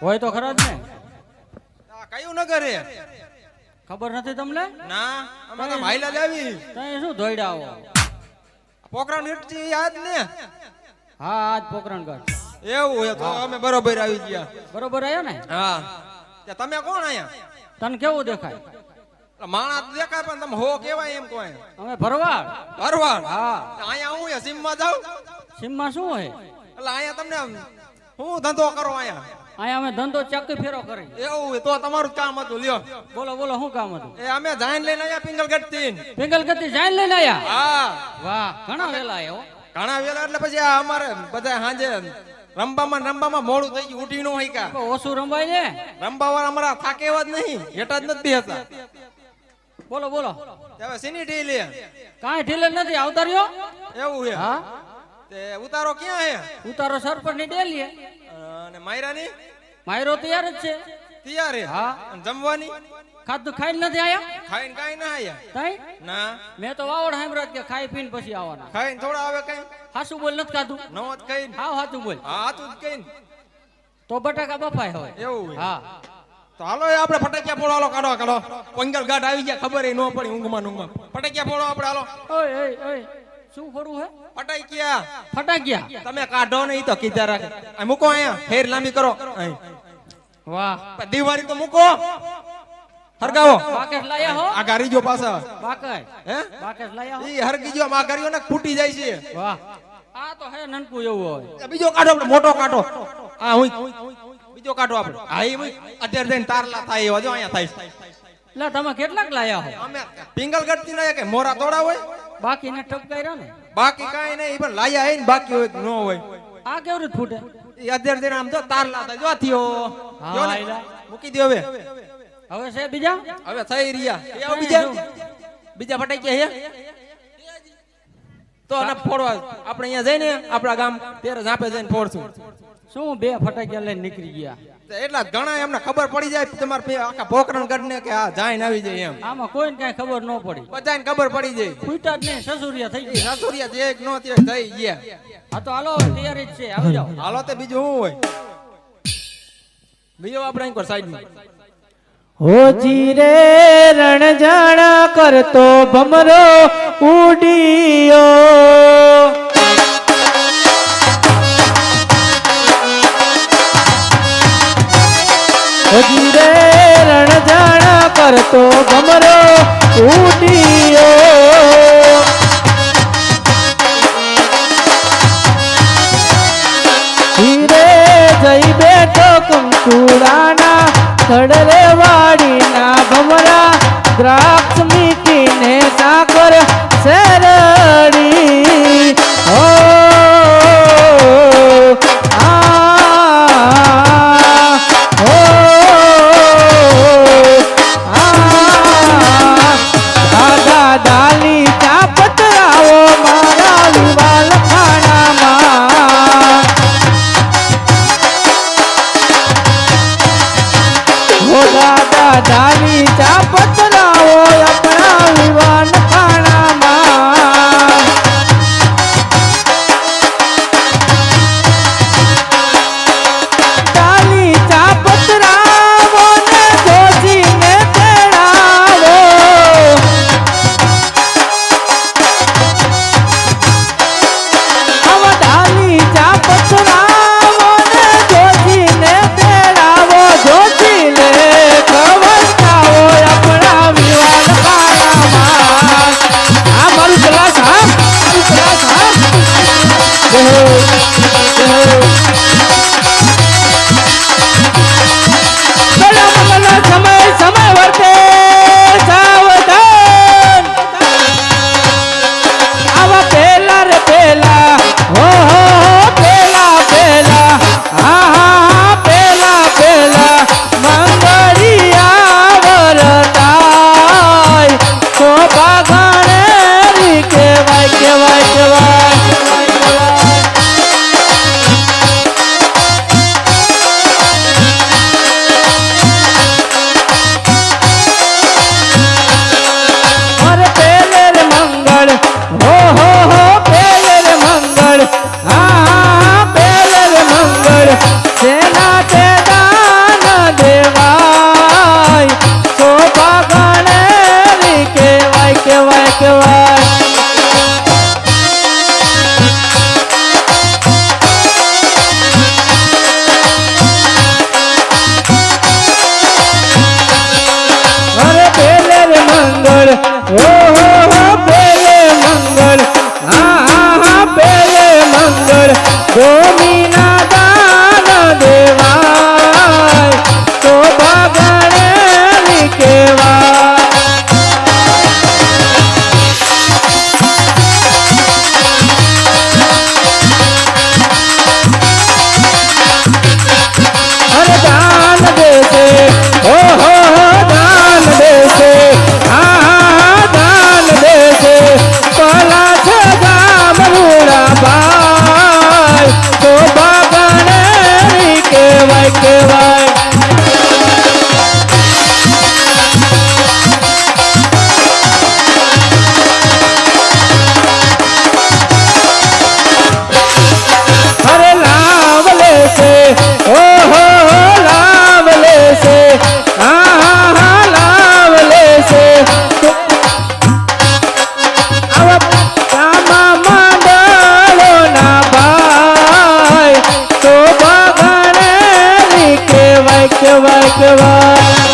હોય તો ખરા જ ને? કયું નગર હે ખબર નથી તમને? ના અમે માઇલા લેવી તઈ શું ધોઈડા આવો પોકરણ નીટજી યાદ ને? હા આજ ઘર એવું હે તો અમે બરોબર આવી ગયા. બરોબર આવ્યો ને? હા. તે તમે કોણ આયા તને કેવું દેખાય? માણસ દેખાય પણ તમે હો કેવાય એમ કોઈ. અમે ભરવાડ. ભરવાડ? હા. અહીંયા હું હે સીમમાં જાઉં? સીમમાં શું હોય? એટલે અહીંયા તમને હું ધંધો કરો અહીંયા? અહીંયા અમે ધંધો ચક્કી ફેરો કરી. એવું તો તમારું કામ હતું લ્યો. બોલો બોલો શું કામ હતું? એ અમે જાઈન લઈને આયા પિંગલગઢથી પિંગલગઢથી જાઈન લઈને આયા? હા. વાહ ઘણા વેલા આવ્યો ઘણા વેલા એટલે પછી આ અમારે બધા હાંજે રંબામાં રંબામાં મોડું થઈ ગયું ઉઠી નો હોય કા ઓછું રંબાય ને રંબા વાળા અમારા થાકે એવા જ નહીં હેઠા જ નથી હતા. બોલો બોલો. હવે સીની ઢી લે કાંઈ ઢીલે નથી આવતાર્યો? એવું છે. હા? તે ઉતારો ક્યાં હે ઉતારો સરપંચની ડેલી અને માયરાની? માયરો તૈયાર જ છે. તૈયાર હે હા. અને જમવાની? ખાધું ખાઈને નથી આયા? ખાઈને કાઈ ના આયા? તઈ? ના. મેં તો વાવડ સાંભળ્યા કે ખાઈ પીને પછી આવવાના. ખાઈને થોડા આવે કઈ? હાસુ બોલ નથી ખાધું? નવત કઈ હાવ હાચું બોલ. હા તું જ કઈ તો બટાકા બફાય હોય. એવું હે. હા. તો હાલો એ આપણે ફટાકિયા ફોડો હાલો કાઢો કાઢો. પંગલ ગાઢ આવી ગયા ખબર ય ન પડી ઊંઘમાં ઊંઘમાં. ફટાકિયા ફોડો આપણે હાલો. ઓય ઓય ઓય. શું ખોડું હે? ફટાકિયા. ફટાક્યા. તમે કાઢો ને ઈ તો કીધા રાખે. મૂકો અહીંયા ફેર લાંબી કરો. અહીં. વાહ. દિવાળી તો મૂકો. હરગાવો. બાકેશ લાયા હો. આ ગારી જો પાછા. બાકેશ. હે? બાકેશ લાયા હો. ઈ હરગી જો આ ગારીઓ ને ફૂટી જાય છે. વાહ. આ તો હે નનકુ એવું હોય. બીજો કાઢો આપણે મોટો કાઢો. આ હું બીજો કાઢો આપણે. હા ઈ હું અત્યારે જઈને તારલા થાય એવા જો અહીંયા થાય એટલે તમે કેટલાક લાયા હો? અમે પિંગલ ગઢતી ના કે મોરા તોડા હોય? બાકીને ટપકાઈ ને? બાકી કાંઈ નહીં પણ લાયા હે ને બાકી હોય ન હોય. આ કેવું ફૂટે? અત્યારે જઈને આમ જો તાર લાતા જો થયો. જો ને. મૂકી દો હવે. હવે છે બીજા? હવે થઈ રહ્યા. બીજા. બીજા ફટાક્યા હે? તો આને ફોડવા આપણે અહીંયા જઈને આપણા ગામ તેરે ઝાપે જઈને ફોડશું. શું બે ફટાકિયા લઈને નીકળી ગયા? એટલા ઘણા એમને ખબર પડી જાય તમારે પે આખા પોકરણ ગઢને કે આ જાઈન આવી જાય એમ. આમાં કોઈને કઈ ખબર ન પડી. બધાને ખબર પડી જાય. ફૂટા જ નહીં સસુરિયા થઈ ગઈ સસુરિયા સાસુરિયા જે એક નો તે થઈ ગયા. હા તો હાલો તૈયારી જ છે. આવી જાઓ. હાલો તે બીજું શું હોય? બીજો આપણે અહીં સાઈડમાં. હોજી રે રણજાણ કરતો ભમરો ઉડિયો. હોજી રે રણજાણ કરતો ભમરો ઉડિયો. હીરે જઈ બેઠો કંકુડાના કડરે વાડીના ભમરા દ્રાક્ષ મીઠીને સાકર શેરડી કેવા કેવા